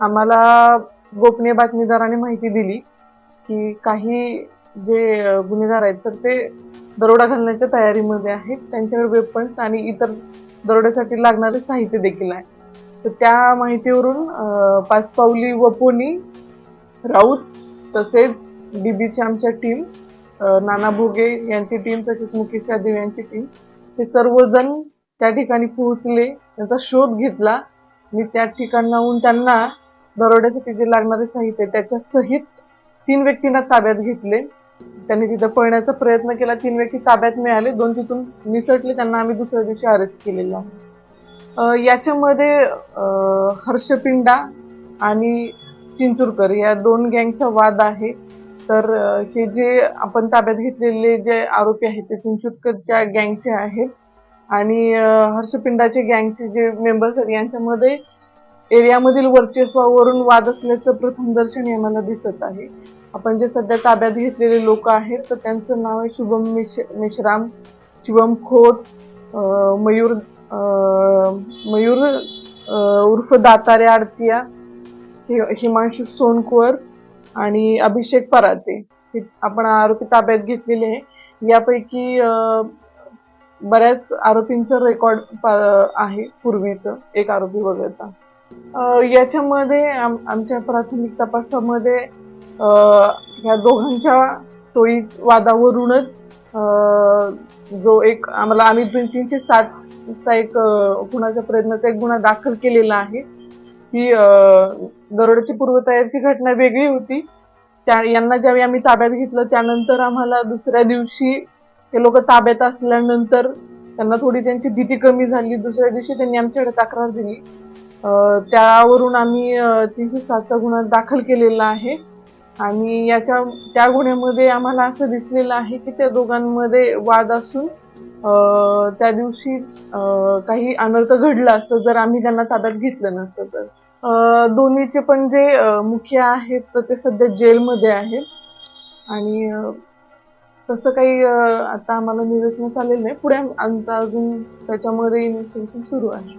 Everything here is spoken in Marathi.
आम्हाला गोपनीय बातमीदाराने माहिती दिली की काही जे गुन्हेगार आहेत तर ते दरोडा घालण्याच्या तयारीमध्ये आहेत. त्यांच्याकडे वेपन्स आणि इतर दरोड्यासाठी लागणारे साहित्य देखील आहे. तर त्या माहितीवरून पाचपावली वपोनी राऊत तसेच डीबीची आमच्या टीम नाना भोगे यांची टीम तसेच मुकेश यादव यांची टीम हे सर्वजण त्या ठिकाणी पोहोचले. त्यांचा शोध घेतला. आणि त्या ठिकाणाहून त्यांना दरोड्यासाठी जे लागणारे साहित्य त्याच्या सहित तीन व्यक्तींना ताब्यात घेतले. त्यांनी तिथं पळण्याचा प्रयत्न केला. तीन व्यक्ती ताब्यात मिळाले. दोन तिथून निसटले. त्यांना आम्ही दुसऱ्या दिवशी अरेस्ट केलेलं. आहे याच्यामध्ये हर्षपिंडा आणि चिंचुरकर या दोन गँगचा वाद आहे. तर हे जे आपण ताब्यात घेतलेले जे आरोपी आहेत ते चिंचुरकरच्या गँगचे आहेत. आणि हर्षपिंडाचे गँगचे जे मेंबर्स आहेत यांच्यामध्ये एरियामधील वर्चस्वावरून वाद असल्याचं प्रथम दर्शन आम्हाला दिसत आहे. आपण जे सध्या ताब्यात घेतलेले लोक आहेत तर त्यांचं नाव आहे शुभम मिश मेश्राम शिवम खोत मयूर मयूर उर्फ दातारे आडतिया हि- हिमांशू सोनकुवर आणि अभिषेक पराते. हे आपण आरोपी ताब्यात घेतलेले आहे. यापैकी बऱ्याच आरोपींचं रेकॉर्ड आहे पूर्वीचं. एक आरोपी वगळता. याच्यामध्ये आम- आमच्या प्राथमिक तपासामध्ये ह्या दोघांच्या टोळी वादावरूनच जो एक आम्हाला आम्ही दोन तीनशे सातचा एक गुणाचा प्रयत्नाचा एक गुन्हा दाखल केलेला आहे. ही दरोड्याची पूर्वतयारीची घटना वेगळी होती. त्या यांना ज्यावेळी आम्ही ताब्यात घेतलं त्यानंतर आम्हाला दुसऱ्या दिवशी ते लोक ताब्यात असल्यानंतर त्यांना थोडी त्यांची भीती कमी झाली. दुसऱ्या दिवशी त्यांनी आमच्याकडे तक्रार दिली. त्यावरून आम्ही तीनशे सातचा गुन्हा दाखल केलेला आहे. आणि याच्या त्या गुन्ह्यामध्ये आम्हाला असं दिसलेलं आहे की त्या दोघांमध्ये वाद असून त्या दिवशी काही अनर्थ घडलं असतं जर आम्ही त्यांना ताब्यात घेतलं नसतं तर. दोन्हीचे पण जे मुख्य आहेत तर ते सध्या जेलमध्ये आहेत. आणि तसं काही आता आम्हाला निदर्शनास आलेलं नाही. पुढे आमचा अजून त्याच्यामध्ये इन्व्हेस्टिगेशन सुरू आहे.